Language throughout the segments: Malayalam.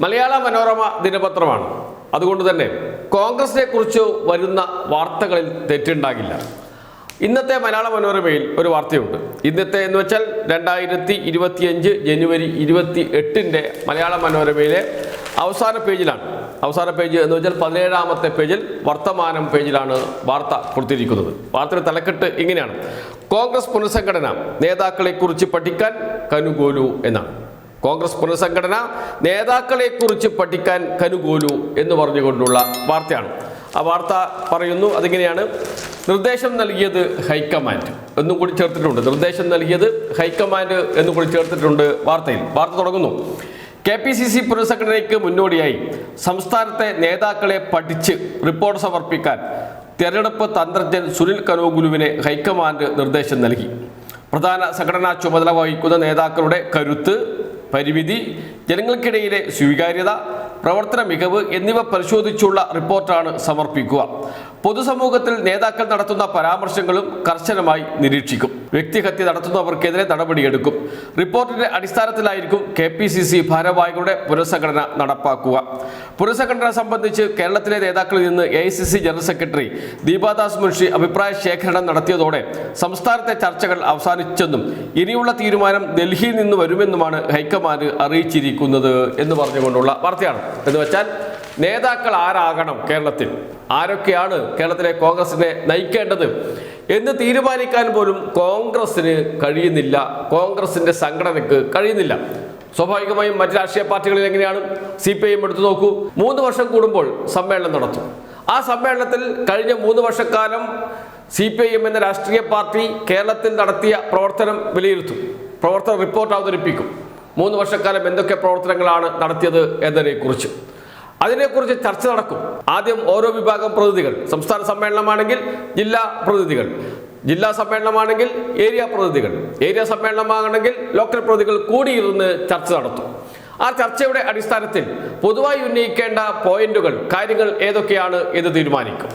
മലയാള മനോരമ ദിനപത്രമാണ്. അതുകൊണ്ട് തന്നെ കോൺഗ്രസിനെ കുറിച്ച് വരുന്ന വാർത്തകളിൽ തെറ്റുണ്ടാകില്ല. ഇന്നത്തെ മലയാള മനോരമയിൽ ഒരു വാർത്തയുണ്ട്. ഇന്നത്തെ എന്ന് വെച്ചാൽ രണ്ടായിരത്തി ഇരുപത്തിയഞ്ച് ജനുവരി ഇരുപത്തി എട്ടിന്റെ മലയാള മനോരമയിലെ അവസാന പേജിലാണ്. അവസാന പേജ് എന്ന് വെച്ചാൽ പതിനേഴാമത്തെ പേജിൽ വർത്തമാനം പേജിലാണ് വാർത്ത കൊടുത്തിരിക്കുന്നത്. വാർത്തയുടെ തലക്കെട്ട് ഇങ്ങനെയാണ്. കോൺഗ്രസ് പുനഃസംഘടന നേതാക്കളെക്കുറിച്ച് പഠിക്കാൻ കനുകോലു എന്നാണ്. കോൺഗ്രസ് പുനഃസംഘടന നേതാക്കളെക്കുറിച്ച് പഠിക്കാൻ കനുകൂലു എന്ന് പറഞ്ഞുകൊണ്ടുള്ള വാർത്തയാണ്. ആ വാർത്ത പറയുന്നു അതിങ്ങനെയാണ്. നിർദ്ദേശം നൽകിയത് ഹൈക്കമാൻഡ് എന്നും കൂടി ചേർത്തിട്ടുണ്ട്. നിർദ്ദേശം നൽകിയത് ഹൈക്കമാൻഡ് എന്നും കൂടി ചേർത്തിട്ടുണ്ട് വാർത്തയിൽ. വാർത്ത തുടങ്ങുന്നു. കെ പി സി സി പുനഃസംഘടനയ്ക്ക് മുന്നോടിയായി സംസ്ഥാനത്തെ നേതാക്കളെ പഠിച്ച് റിപ്പോർട്ട് സമർപ്പിക്കാൻ തെരഞ്ഞെടുപ്പ് തന്ത്രജ്ഞൻ സുനിൽ കനോഗുലുവിനെ ഹൈക്കമാൻഡ് നിർദ്ദേശം നൽകി. പ്രധാന സംഘടനാ ചുമതല വഹിക്കുന്ന നേതാക്കളുടെ കരുത്ത് പരിമിതി ജനങ്ങൾക്കിടയിലെ സ്വീകാര്യത പ്രവർത്തന മികവ് എന്നിവ പരിശോധിച്ചുള്ള റിപ്പോർട്ടാണ് സമർപ്പിക്കുക. പൊതുസമൂഹത്തിൽ നേതാക്കൾ നടത്തുന്ന പരാമർശങ്ങളും കർശനമായി നിരീക്ഷിക്കും. വ്യക്തിഹത്യ നടത്തുന്നവർക്കെതിരെ നടപടിയെടുക്കും. റിപ്പോർട്ടിന്റെ അടിസ്ഥാനത്തിലായിരിക്കും കെ പി സി സി ഭാരവാഹികളുടെ പുനഃസംഘടന നടപ്പാക്കുക. പുനഃസംഘടന സംബന്ധിച്ച് കേരളത്തിലെ നേതാക്കളിൽ നിന്ന് A I C C general secretary Deepa Das Munshi അഭിപ്രായ ശേഖരണം നടത്തിയതോടെ സംസ്ഥാനത്തെ ചർച്ചകൾ അവസാനിച്ചെന്നും ഇനിയുള്ള തീരുമാനം ഡൽഹിയിൽ നിന്ന് വരുമെന്നുമാണ് ഹൈക്കമാൻഡ് അറിയിച്ചിരിക്കുന്നത് എന്ന് പറഞ്ഞുകൊണ്ടുള്ള വാർത്തയാണ്. എന്ന് വെച്ചാൽ നേതാക്കൾ ആരാകണം കേരളത്തിൽ? ആരൊക്കെയാണ് കേരളത്തിലെ കോൺഗ്രസിനെ നയിക്കേണ്ടത്? എന്ന് തീരുമാനിക്കാൻ പോലും കോൺഗ്രസ്സിന് കഴിയുന്നില്ല. കോൺഗ്രസിന്റെ സംഘടനയ്ക്ക് കഴിയുന്നില്ല. സ്വാഭാവികമായും മറ്റ് രാഷ്ട്രീയ പാർട്ടികളിൽ എങ്ങനെയാണ് സി പി ഐ എം എടുത്തു നോക്കൂ. മൂന്ന് വർഷം കൂടുമ്പോൾ സമ്മേളനം നടത്തും. ആ സമ്മേളനത്തിൽ കഴിഞ്ഞ മൂന്ന് വർഷക്കാലം സി പി ഐ എം എന്ന രാഷ്ട്രീയ പാർട്ടി കേരളത്തിൽ നടത്തിയ പ്രവർത്തനം വിലയിരുത്തും. പ്രവർത്തന റിപ്പോർട്ട് അവതരിപ്പിക്കും. മൂന്ന് വർഷക്കാലം എന്തൊക്കെ പ്രവർത്തനങ്ങളാണ് നടത്തിയത് എന്നതിനെക്കുറിച്ച്. അതിനെക്കുറിച്ച് ചർച്ച നടക്കും. ആദ്യം ഓരോ വിഭാഗം പ്രതിനിധികൾ. സംസ്ഥാന സമ്മേളനമാണെങ്കിൽ ജില്ലാ പ്രതിനിധികൾ. ജില്ലാ സമ്മേളനമാണെങ്കിൽ ഏരിയ പ്രതിനിധികൾ. ഏരിയ സമ്മേളനമാണെങ്കിൽ ലോക്കൽ പ്രതിനിധികൾ കൂടിയിരുന്ന് ചർച്ച നടത്തും. ആ ചർച്ചയുടെ അടിസ്ഥാനത്തിൽ പൊതുവായി ഉന്നയിക്കേണ്ട പോയിന്റുകൾ കാര്യങ്ങൾ ഏതൊക്കെയാണ് എന്ന് തീരുമാനിക്കും.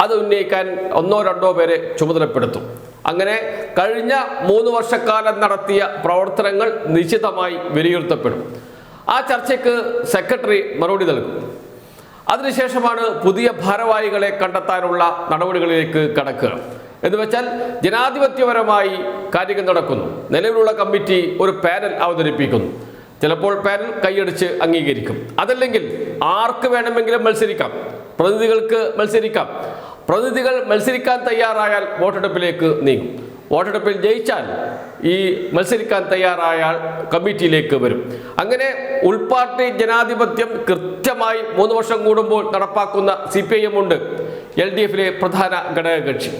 അത് ഉന്നയിക്കാൻ ഒന്നോ രണ്ടോ പേരെ ചുമതലപ്പെടുത്തും. അങ്ങനെ കഴിഞ്ഞ മൂന്ന് വർഷക്കാലം നടത്തിയ പ്രവർത്തനങ്ങൾ നിശ്ചിതമായി വിലയിരുത്തപ്പെടും. ആ ചർച്ചയ്ക്ക് സെക്രട്ടറി മറുപടി നൽകും. അതിനുശേഷമാണ് പുതിയ ഭാരവാഹികളെ കണ്ടെത്താനുള്ള നടപടികളിലേക്ക് കടക്കുക. എന്ന് വെച്ചാൽ ജനാധിപത്യപരമായി കാര്യങ്ങൾ നടക്കുന്നു. നിലവിലുള്ള കമ്മിറ്റി ഒരു പാനൽ അവതരിപ്പിക്കുന്നു. ചിലപ്പോൾ പാനൽ കൈയടിച്ച് അംഗീകരിക്കും. അതല്ലെങ്കിൽ ആർക്ക് വേണമെങ്കിലും മത്സരിക്കാം. പ്രതിനിധികൾക്ക് മത്സരിക്കാം. പ്രതിനിധികൾ മത്സരിക്കാൻ തയ്യാറായാൽ വോട്ടെടുപ്പിലേക്ക് നീങ്ങും. വോട്ടെടുപ്പിൽ ജയിച്ചാൽ ഈ മത്സരിക്കാൻ തയ്യാറായ കമ്മിറ്റിയിലേക്ക് വരും. അങ്ങനെ ഉൾപാർട്ടി ജനാധിപത്യം കൃത്യമായി മൂന്ന് വർഷം കൂടുമ്പോൾ നടപ്പാക്കുന്ന സി പി ഐ എം ഉണ്ട് എൽ ഡി എഫിലെ പ്രധാന ഘടകകക്ഷി.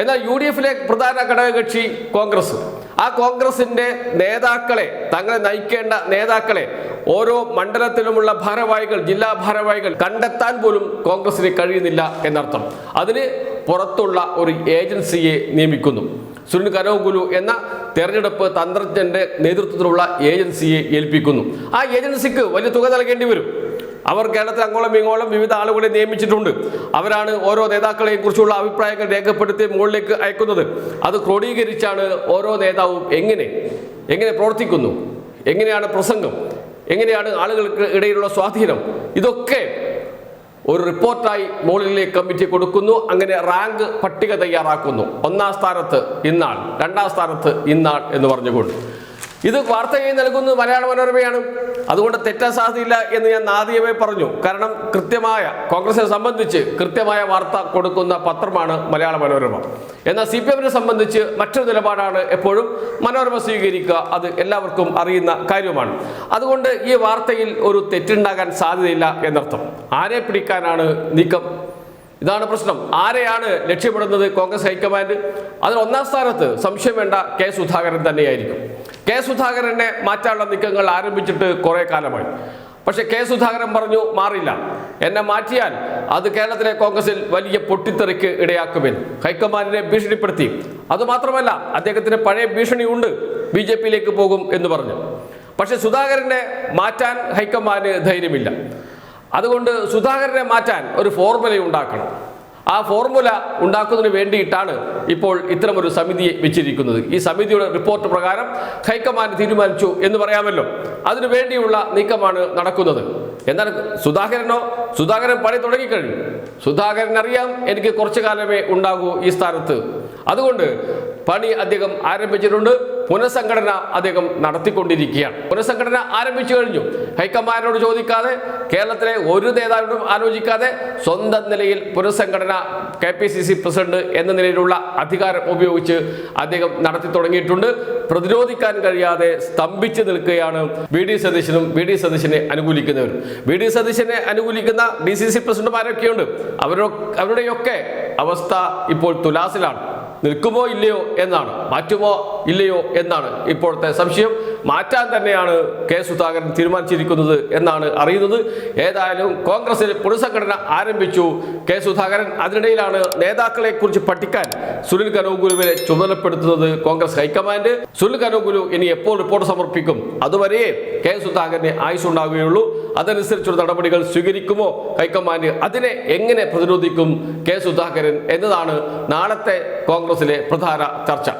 എന്നാൽ യു ഡി എഫിലെ പ്രധാന ഘടകകക്ഷി കോൺഗ്രസ്. ആ കോൺഗ്രസിന്റെ നേതാക്കളെ തങ്ങളെ നയിക്കേണ്ട നേതാക്കളെ ഓരോ മണ്ഡലത്തിലുമുള്ള ഭാരവാഹികൾ ജില്ലാ ഭാരവാഹികൾ കണ്ടെത്താൻ പോലും കോൺഗ്രസിന് കഴിയുന്നില്ല എന്നർത്ഥം. അതിന് പുറത്തുള്ള ഒരു ഏജൻസിയെ നിയമിക്കുന്നു. സുനിൽ കനോഗുലു എന്ന തെരഞ്ഞെടുപ്പ് തന്ത്രജ്ഞന്റെ നേതൃത്വത്തിലുള്ള ഏജൻസിയെ ഏൽപ്പിക്കുന്നു. ആ ഏജൻസിക്ക് വലിയ തുക നൽകേണ്ടി വരും. അവർ കേരളത്തിൽ അങ്ങോളം ഇങ്ങോളം വിവിധ ആളുകളെ നിയമിച്ചിട്ടുണ്ട്. അവരാണ് ഓരോ നേതാക്കളെയും കുറിച്ചുള്ള അഭിപ്രായങ്ങൾ രേഖപ്പെടുത്തി മുകളിലേക്ക് അയക്കുന്നത്. അത് ക്രോഡീകരിച്ചാണ് ഓരോ നേതാവും എങ്ങനെ എങ്ങനെ പ്രവർത്തിക്കുന്നു? എങ്ങനെയാണ് പ്രസംഗം? എങ്ങനെയാണ് ആളുകൾക്ക് ഇടയിലുള്ള സ്വാധീനം? ഇതൊക്കെ ഒരു റിപ്പോർട്ടായി മുകളിലേക്ക് കമ്മിറ്റി കൊടുക്കുന്നു. അങ്ങനെ റാങ്ക് പട്ടിക തയ്യാറാക്കുന്നു. ഒന്നാം സ്ഥാനത്ത് ഇന്നാൾ രണ്ടാം സ്ഥാനത്ത് ഇന്നാൾ എന്ന് പറഞ്ഞുകൊണ്ട്. ഇത് വാർത്തയായി നൽകുന്നത് മലയാള മനോരമയാണ്. അതുകൊണ്ട് തെറ്റാൻ സാധ്യതയില്ല എന്ന് ഞാൻ ആദ്യമേ പറഞ്ഞു. കാരണം കൃത്യമായ കോൺഗ്രസിനെ സംബന്ധിച്ച് കൃത്യമായ വാർത്ത കൊടുക്കുന്ന പത്രമാണ് മലയാള മനോരമ. എന്നാൽ സി പി എമ്മിനെ സംബന്ധിച്ച് മറ്റൊരു നിലപാടാണ് എപ്പോഴും മനോരമ സ്വീകരിക്കുക. അത് എല്ലാവർക്കും അറിയുന്ന കാര്യമാണ്. അതുകൊണ്ട് ഈ വാർത്തയിൽ ഒരു തെറ്റുണ്ടാകാൻ സാധ്യതയില്ല എന്നർത്ഥം. ആരെ പിടിക്കാനാണ് നീക്കം? ഇതാണ് പ്രശ്നം. ആരെയാണ് ലക്ഷ്യമിടുന്നത് കോൺഗ്രസ് ഹൈക്കമാൻഡ്? അതിൽ ഒന്നാം സ്ഥാനത്ത് സംശയം വേണ്ട കെ സുധാകരൻ തന്നെയായിരിക്കും. കെ സുധാകരനെ മാറ്റാനുള്ള നീക്കങ്ങൾ ആരംഭിച്ചിട്ട് കുറേ കാലമായി. പക്ഷെ കെ സുധാകരൻ പറഞ്ഞു മാറില്ല. എന്നെ മാറ്റിയാൽ അത് കേരളത്തിലെ കോൺഗ്രസിൽ വലിയ പൊട്ടിത്തെറിക്ക് ഇടയാക്കുമെന്ന് ഹൈക്കമാൻഡിനെ ഭീഷണിപ്പെടുത്തി. അതുമാത്രമല്ല അദ്ദേഹത്തിന് പഴയ ഭീഷണിയുണ്ട്. ബി ജെ പിയിലേക്ക് പോകും എന്ന് പറഞ്ഞു. പക്ഷെ സുധാകരനെ മാറ്റാൻ ഹൈക്കമാൻഡ് ധൈര്യമില്ല. അതുകൊണ്ട് സുധാകരനെ മാറ്റാൻ ഒരു ഫോർമുല ഉണ്ടാക്കണം. ആ ഫോർമുല ഉണ്ടാക്കുന്നതിന് വേണ്ടിയിട്ടാണ് ഇപ്പോൾ ഇത്തരമൊരു സമിതിയെ വെച്ചിരിക്കുന്നത്. ഈ സമിതിയുടെ റിപ്പോർട്ട് പ്രകാരം ഹൈക്കമാൻഡ് തീരുമാനിച്ചു എന്ന് പറയാമല്ലോ. അതിനു വേണ്ടിയുള്ള നീക്കമാണ് നടക്കുന്നത്. എന്നാൽ സുധാകരനോ? സുധാകരൻ പണി തുടങ്ങിക്കഴിഞ്ഞു. സുധാകരൻ അറിയാം എനിക്ക് കുറച്ചു കാലമേ ഉണ്ടാകൂ ഈ സ്ഥാനത്ത്. അതുകൊണ്ട് പണി അദ്ദേഹം ആരംഭിച്ചിട്ടുണ്ട്. പുനഃസംഘടന അദ്ദേഹം നടത്തിക്കൊണ്ടിരിക്കുകയാണ്. പുനഃസംഘടന ആരംഭിച്ചു കഴിഞ്ഞു. ഹൈക്കമാൻഡിനോട് ചോദിക്കാതെ കേരളത്തിലെ ഒരു നേതാവിനോടും ആലോചിക്കാതെ സ്വന്തം നിലയിൽ പുനഃസംഘടന K P C C president എന്ന നിലയിലുള്ള അധികാരം ഉപയോഗിച്ച് അദ്ദേഹം നടത്തി തുടങ്ങിയിട്ടുണ്ട്. പ്രതിരോധിക്കാൻ കഴിയാതെ സ്തംഭിച്ചു നിൽക്കുകയാണ് ബി ഡി സതീശനും ബി ഡി സതീശനെ അനുകൂലിക്കുന്നവരും. ബി ഡി സതീശനെ അനുകൂലിക്കുന്ന ഡി സി സി പ്രസിഡന്റുമാരൊക്കെയുണ്ട്. അവരോ അവരുടെയൊക്കെ അവസ്ഥ ഇപ്പോൾ തുലാസിലാണ്. നിൽക്കുമോ ഇല്ലയോ എന്നാണ്. മാറ്റുമോ ഇല്ലയോ എന്നാണ് ഇപ്പോഴത്തെ സംശയം. മാറ്റാൻ തന്നെയാണ് കെ സുധാകരൻ തീരുമാനിച്ചിരിക്കുന്നത് എന്നാണ് അറിയുന്നത്. ഏതായാലും കോൺഗ്രസിൽ പുനഃസംഘടന ആരംഭിച്ചു. കെ സുധാകരൻ അതിനിടയിലാണ് നേതാക്കളെ കുറിച്ച് പഠിക്കാൻ സുനിൽ കനോഗുരുവിനെ ചുമതലപ്പെടുത്തുന്നത് കോൺഗ്രസ് ഹൈക്കമാൻഡ്. സുനിൽ കനോഗുരു ഇനി എപ്പോൾ റിപ്പോർട്ട് സമർപ്പിക്കും? അതുവരെയേ കെ സുധാകരന് ആയുസ് ഉണ്ടാവുകയുള്ളൂ അതനുസരിച്ചുള്ള നടപടികൾ സ്വീകരിക്കുമോ? ഹൈക്കമാൻഡ് അതിനെ എങ്ങനെ പ്രതിരോധിക്കും? കെ സുധാകരൻ എന്നതാണ് നാളത്തെ കോൺഗ്രസിലെ പ്രധാന ചർച്ച.